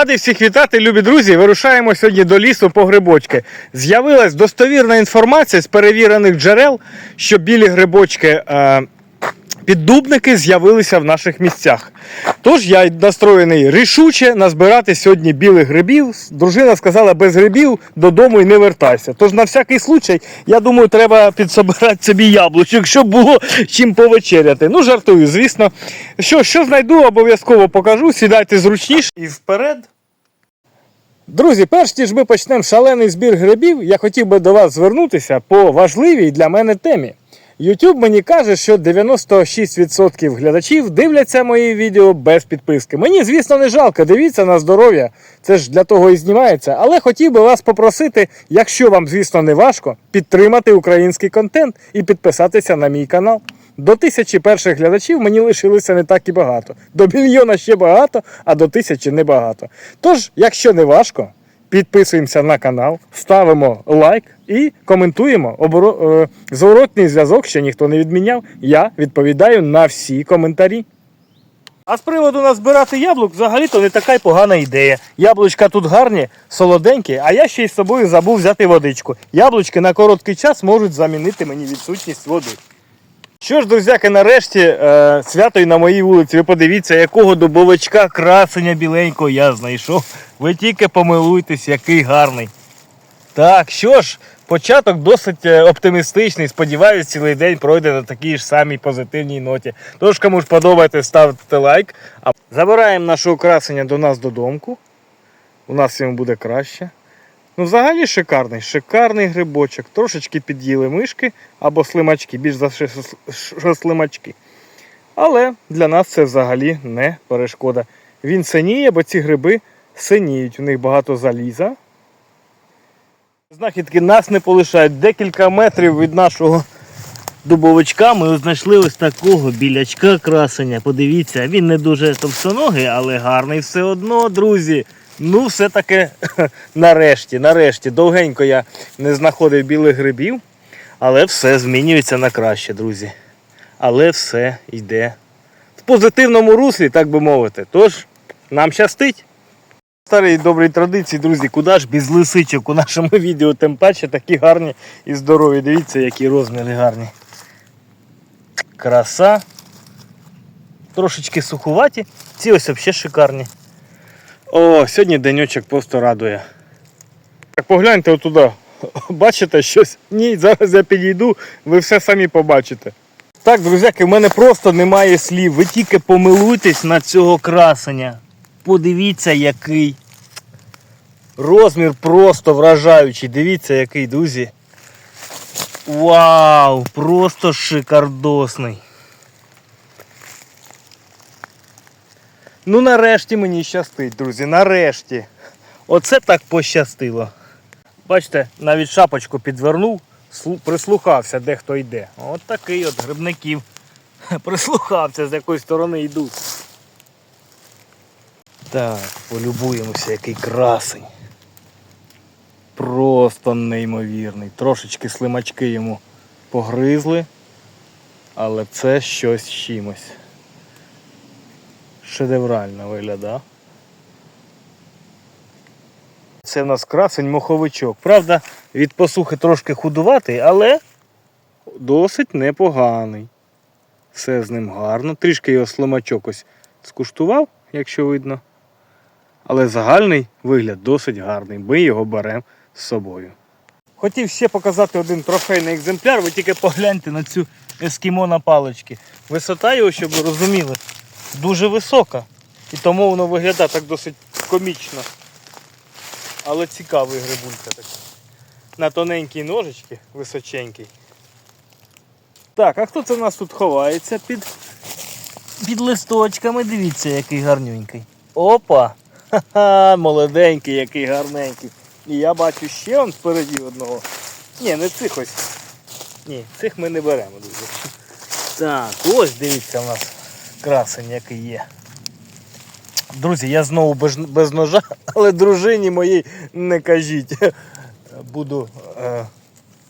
Радий всіх вітати, любі друзі. Вирушаємо сьогодні до лісу по грибочки. З'явилась достовірна інформація з перевірених джерел, що білі грибочки. Піддубники з'явилися в наших місцях. Тож я настроєний рішуче назбирати сьогодні білих грибів. Дружина сказала, без грибів додому і не вертайся. Тож на всякий случай, я думаю, треба підсобирати собі яблучок, щоб було чим повечеряти. Ну, жартую, звісно. Що, що знайду, обов'язково покажу. Сідайте зручніше і вперед. Друзі, перш ніж ми почнемо шалений збір грибів, я хотів би до вас звернутися по важливій для мене темі. YouTube мені каже, що 96% глядачів дивляться мої відео без підписки. Мені, звісно, не жалко, дивіться на здоров'я, це ж для того і знімається. Але хотів би вас попросити, якщо вам, звісно, не важко, підтримати український контент і підписатися на мій канал. До тисячі перших глядачів мені лишилося не так і багато. До мільйона ще багато, а до тисячі небагато. Тож, якщо не важко, підписуємося на канал, ставимо лайк і коментуємо. Оборо... е, Зворотний зв'язок ще ніхто не відміняв. Я відповідаю на всі коментарі. А з приводу назбирати яблук взагалі-то не така й погана ідея. Яблучка тут гарні, солоденькі, а я ще й з собою забув взяти водичку. Яблучки на короткий час можуть замінити мені відсутність води. Що ж, друзяки, нарешті е, свято і на моїй вулиці. Ви подивіться, якого дубовичка красення біленького я знайшов. Ви тільки помилуйтесь, який гарний. Так, що ж, початок досить е, оптимістичний. Сподіваюсь, цілий день пройде на такій ж самій позитивній ноті. Тож, кому ж подобається, ставте лайк. Забираємо наше украсення до нас додому. У нас йому буде краще. Ну, взагалі шикарний, шикарний грибочок. Трошечки під'їли мишки або слимачки, більш за що слимачки. Але для нас це взагалі не перешкода. Він синіє, бо ці гриби синіють. У них багато заліза. Знахідки нас не полишають. Декілька метрів від нашого дубовичка ми знайшли ось такого білячка красення. Подивіться, він не дуже товстоногий, але гарний все одно, друзі. Ну, все-таки нарешті, нарешті. Довгенько я не знаходив білих грибів, але все змінюється на краще, друзі. Але все йде в позитивному руслі, так би мовити. Тож, нам щастить. Старій добрій традиції, друзі, куди ж без лисичок у нашому відео, тим паче такі гарні і здорові. Дивіться, які розміри гарні. Краса. Трошечки сухуваті. Ці ось взагалі шикарні. О, сьогодні денечок просто радує. Так погляньте отуди. Бачите щось? Ні, зараз я підійду, ви все самі побачите. Так, друзяки, в мене просто немає слів. Ви тільки помилуйтесь на цього красення. Подивіться, який. Розмір просто вражаючий. Дивіться, який, друзі. Вау! Просто шикардосний. Ну нарешті мені щастить, друзі, нарешті. Оце так пощастило. Бачите, навіть шапочку підвернув, прислухався, де хто йде. От такий от грибників. Прислухався, з якої сторони йдуть. Так, полюбуємося, який красень. Просто неймовірний. Трошечки слимачки йому погризли, але це щось чимось шедеврально виглядає. Це в нас красень моховичок. Правда, від посухи трошки худуватий, але досить непоганий. Все з ним гарно. Трішки його слимачок ось скуштував, якщо видно. Але загальний вигляд досить гарний. Ми його беремо з собою. Хотів ще показати один трофейний екземпляр, ви тільки погляньте на цю ескімо на палички. Висота його, щоб ви розуміли, дуже висока. І тому воно виглядає так досить комічно. Але цікавий грибулька такий. На тоненькій ножички, височенький. Так, а хто це в нас тут ховається під, під листочками? Дивіться, який гарненький. Опа! Ха-ха, молоденький, який гарненький. І я бачу ще он спереді одного. Ні, не цих ось. Ні, цих ми не беремо, друзі. Так, ось дивіться у нас красень який є. Друзі, я знову без, без ножа, але дружині моїй не кажіть. Буду е,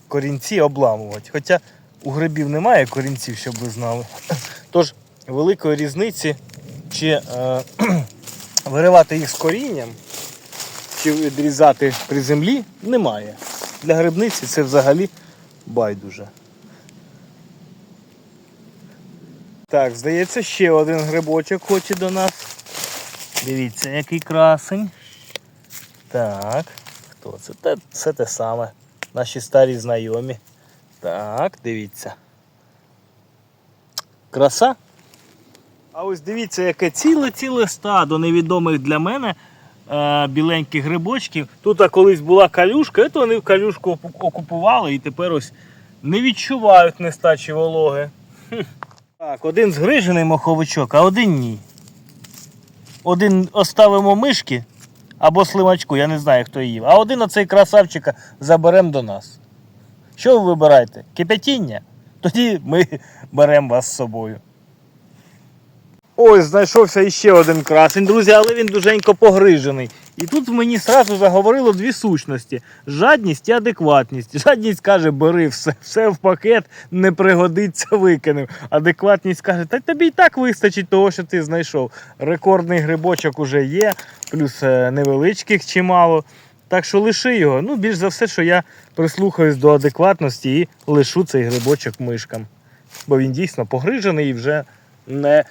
корінці обламувати. Хоча у грибів немає корінців, щоб ви знали. Тож великої різниці, чи е, виривати їх з корінням чи відрізати при землі немає. Для грибниці це взагалі байдуже. Так, здається, ще один грибочок хоче до нас. Дивіться, який красень. Так, хто це? Те, це те саме. Наші старі знайомі. Так, дивіться. Краса. А ось дивіться, яке ціле-ціле стадо невідомих для мене е, біленьких грибочків. Тут а, колись була калюшка, то вони калюшку окупували і тепер ось не відчувають нестачі вологи. Так, один згрижений моховичок, а один ні. Один оставимо мишки або слимачку, я не знаю, хто їв. А один оцей красавчика заберемо до нас. Що ви вибираєте? Кипятіння? Тоді ми беремо вас з собою. Ось знайшовся іще один красень, друзі, але він дуженько погрижений. І тут мені сразу заговорило дві сущності: жадність і адекватність. Жадність каже, бери все, все в пакет, не пригодиться, викинув. Адекватність каже, та тобі і так вистачить того, що ти знайшов. Рекордний грибочок уже є, плюс е, невеличких чимало. Так що лиши його. Ну, більш за все, що я прислухаюсь до адекватності і лишу цей грибочок мишкам. Бо він дійсно погрижений і вже не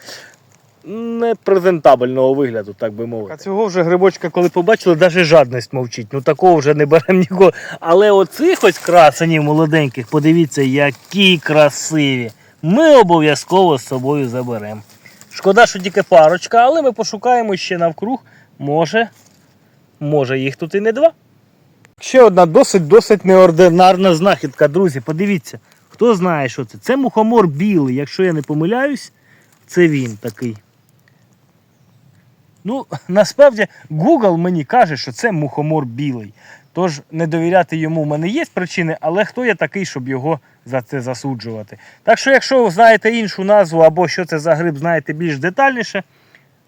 непрезентабельного вигляду, так би мовити. А цього вже грибочка, коли побачили, навіть жадність мовчить. Ну такого вже не беремо нікого. Але оцих ось красенів молоденьких, подивіться, які красиві. Ми обов'язково з собою заберемо. Шкода, що тільки парочка, але ми пошукаємо ще навкруг. Може, може їх тут і не два. Ще одна досить-досить неординарна знахідка, друзі. Подивіться, хто знає, що це. Це мухомор білий, якщо я не помиляюсь, це він такий. Ну, насправді, Google мені каже, що це мухомор білий. Тож не довіряти йому в мене є причини, але хто я такий, щоб його за це засуджувати. Так що, якщо ви знаєте іншу назву або що це за гриб, знаєте більш детальніше,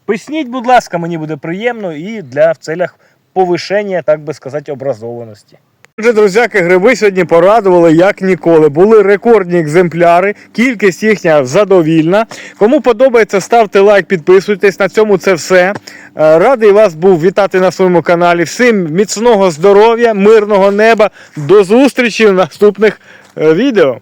писніть, будь ласка, мені буде приємно і для в целях повишення, так би сказати, образованості. Отже, друзяки, гриби сьогодні порадували як ніколи. Були рекордні екземпляри, кількість їхня задовільна. Кому подобається, ставте лайк, підписуйтесь. На цьому це все. Е, Радий вас був вітати на своєму каналі. Всім міцного здоров'я, мирного неба. До зустрічі в наступних е, відео.